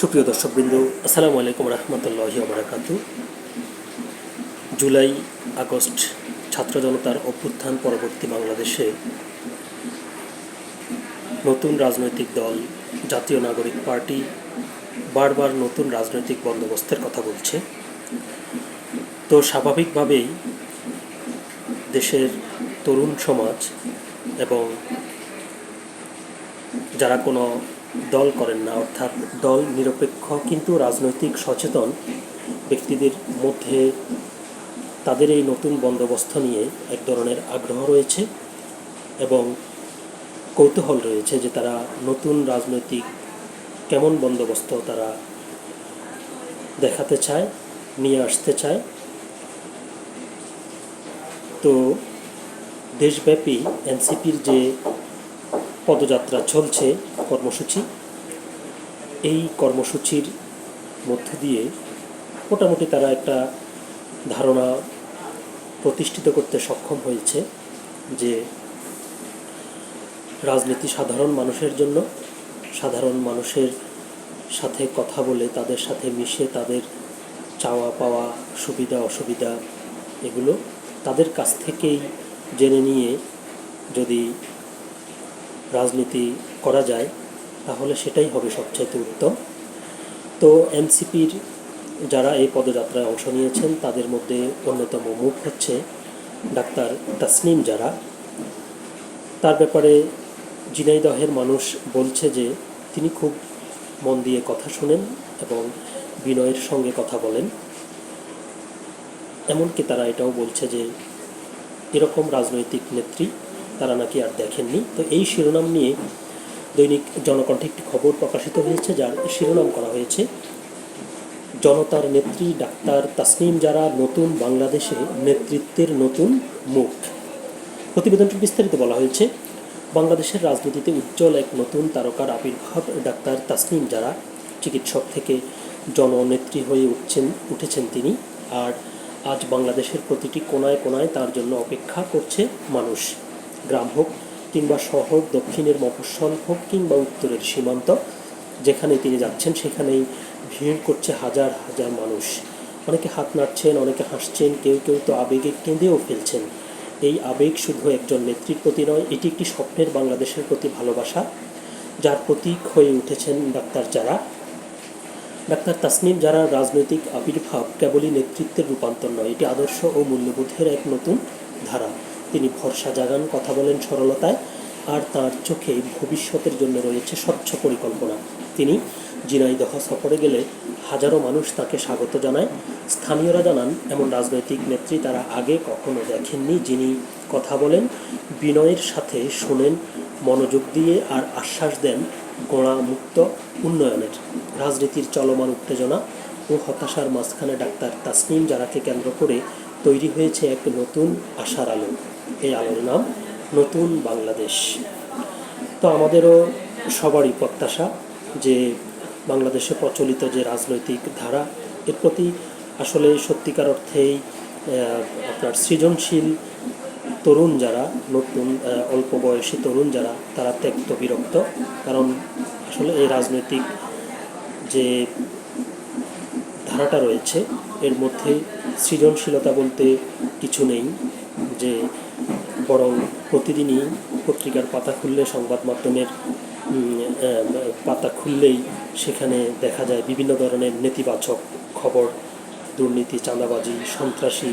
সুপ্রিয় দর্শকবৃন্দ, আসসালামু আলাইকুম রহমতুল্লাহি বারাকাতু। জুলাই, আগস্ট ছাত্র জনতার অভ্যুত্থান পরবর্তী বাংলাদেশে নতুন রাজনৈতিক দল, জাতীয় নাগরিক পার্টি বারবার নতুন রাজনৈতিক বন্দোবস্তের কথা বলছে। তো স্বাভাবিকভাবেই দেশের তরুণ সমাজ এবং যারা কোনো দল করেন না, অর্থাৎ দল নিরপেক্ষ কিন্তু রাজনৈতিক সচেতন ব্যক্তিদের মধ্যে তাদের এই নতুন বন্দোবস্ত নিয়ে এক ধরনের আগ্রহ রয়েছে এবং কৌতূহল রয়েছে যে তারা নতুন রাজনৈতিক কেমন বন্দোবস্ত তারা দেখাতে চায়, নিয়ে আসতে চায়। তো দেশব্যাপী এনসিপির যে পদযাত্রা চলছে কর্মসূচি। এই কর্মসূচির মধ্য দিয়ে মোটামুটি তারা একটা ধারণা প্রতিষ্ঠিত করতে সক্ষম হয়েছে যে রাজনীতি সাধারণ মানুষের জন্য, সাধারণ মানুষের সাথে কথা বলে, তাদের সাথে মিশে, তাদের চাওয়া পাওয়া সুবিধা, অসুবিধা এগুলো তাদের কাছ থেকেই জেনে নিয়ে যদি রাজনীতি করা যায়, তাহলে সেটাই হবে সবচাইতে উত্তম। তো এনসিপির যারা এই পদযাত্রায় অংশ নিয়েছেন, তাদের মধ্যে অন্যতম মুখ হচ্ছে ডাক্তার তাসনিম যারা তার ব্যাপারে জিনাইদহের মানুষ বলছে যে, তিনি খুব মন দিয়ে কথা শুনেন এবং বিনয়ের সঙ্গে কথা বলেন। এমনকি তারা এটাও বলছে যে, এরকম রাজনৈতিক নেত্রী তারা নাকি আর দেখেননি। তো এই শিরোনাম নিয়ে দৈনিক জনকণ্ঠে একটি খবর প্রকাশিত হয়েছে, যার শিরোনাম করা হয়েছে, জনতার নেত্রী ডাক্তার তাসনিম যারা নতুন বাংলাদেশে নেতৃত্বের নতুন মুখ। প্রতিবেদনটি বিস্তারিত বলা হয়েছে, বাংলাদেশের রাজনীতিতে উজ্জ্বল এক নতুন তারকার আবির্ভাব ডাক্তার তাসনিম যারা চিকিৎসক থেকে জননেত্রী হয়ে উঠছেন, উঠেছেন তিনি, আর আজ বাংলাদেশের প্রতিটি কোনায় কোনায় তার জন্য অপেক্ষা করছে মানুষ। গ্রাম হোক কিংবা শহর, দক্ষিণের মফস্বল হোক কিংবা উত্তরের সীমান্ত, যেখানে তিনি যাচ্ছেন, সেখানেই ভিড় করছে হাজার হাজার মানুষ। অনেকে হাত নাড়ছেন, অনেকে হাসছেন, কেউ কেউ তো আবেগে কেঁদেও ফেলছেন। এই আবেগ শুধু একজন নেত্রীর প্রতি নয়, এটি একটি স্বপ্নের বাংলাদেশের প্রতি ভালোবাসা, যার প্রতীক হয়ে উঠেছেন ডাক্তার যারা। ডাক্তার তাসনিম যারা রাজনৈতিক আবির্ভাব কেবলই নেতৃত্বের রূপান্তর নয়, এটি আদর্শ ও মূল্যবোধের এক নতুন ধারা। তিনি ভরসা জাগান, কথা বলেন সরলতায়, আর তার চোখে ভবিষ্যতের জন্য রয়েছে স্বচ্ছ পরিকল্পনা। তিনি জিনাইদহ সফরে গেলে হাজারো মানুষ তাকে স্বাগত জানায়। স্থানীয়রা জানান, এমন রাজনৈতিক নেত্রী তারা আগে কখনো দেখেননি যিনি কথা বলেন, বিনয়ের সাথে শোনেন, মনোযোগ দিয়ে আর আশ্বাস দেন গোড়া মুক্ত উন্নয়নের। রাজনীতির চলমান উত্তেজনা ও হতাশার মাঝখানে ডাক্তার তাসনিম যারাকে কেন্দ্র করে তৈরি হয়েছে এক নতুন আশার আলো। এই আলোর নাম নতুন বাংলাদেশ। তো আমাদেরও সবারই প্রত্যাশা যে বাংলাদেশে প্রচলিত যে রাজনৈতিক ধারা, এর প্রতি আসলে সত্যিকার অর্থেই আপনার সৃজনশীল তরুণ যারা, নতুন অল্প বয়সী তরুণ যারা, তারা ত্যক্ত বিরক্ত। কারণ আসলে এই রাজনৈতিক যে ধারাটা রয়েছে এর মধ্যে সৃজনশীলতা বলতে কিছু নেই, যে বরং প্রতিদিনই পত্রিকার পাতা খুললে, সংবাদ মাধ্যমের পাতা খুললেই সেখানে দেখা যায় বিভিন্ন ধরনের নেতিবাচক খবর, দুর্নীতি, চাঁদাবাজি, সন্ত্রাসী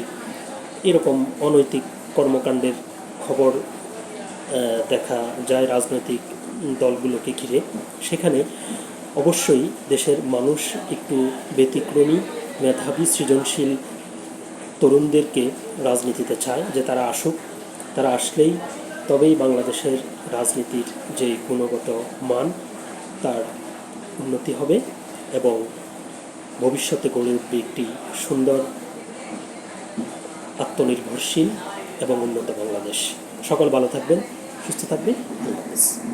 এরকম অনৈতিক কর্মকাণ্ডের খবর দেখা যায় রাজনৈতিক দলগুলোকে ঘিরে। সেখানে অবশ্যই দেশের মানুষ একটু ব্যতিক্রমী মেধাবী সৃজনশীল তরুণদেরকে রাজনীতিতে চায় যে তারা আসুক, তারা আসলেই তবেই বাংলাদেশের রাজনীতির যে গুণগত মান, তার উন্নতি হবে এবং ভবিষ্যতে গড়ে উঠবে একটি সুন্দর, আত্মনির্ভরশীল এবং উন্নত বাংলাদেশ। সকল ভালো থাকবেন, সুস্থ থাকবেন। আল্লাহ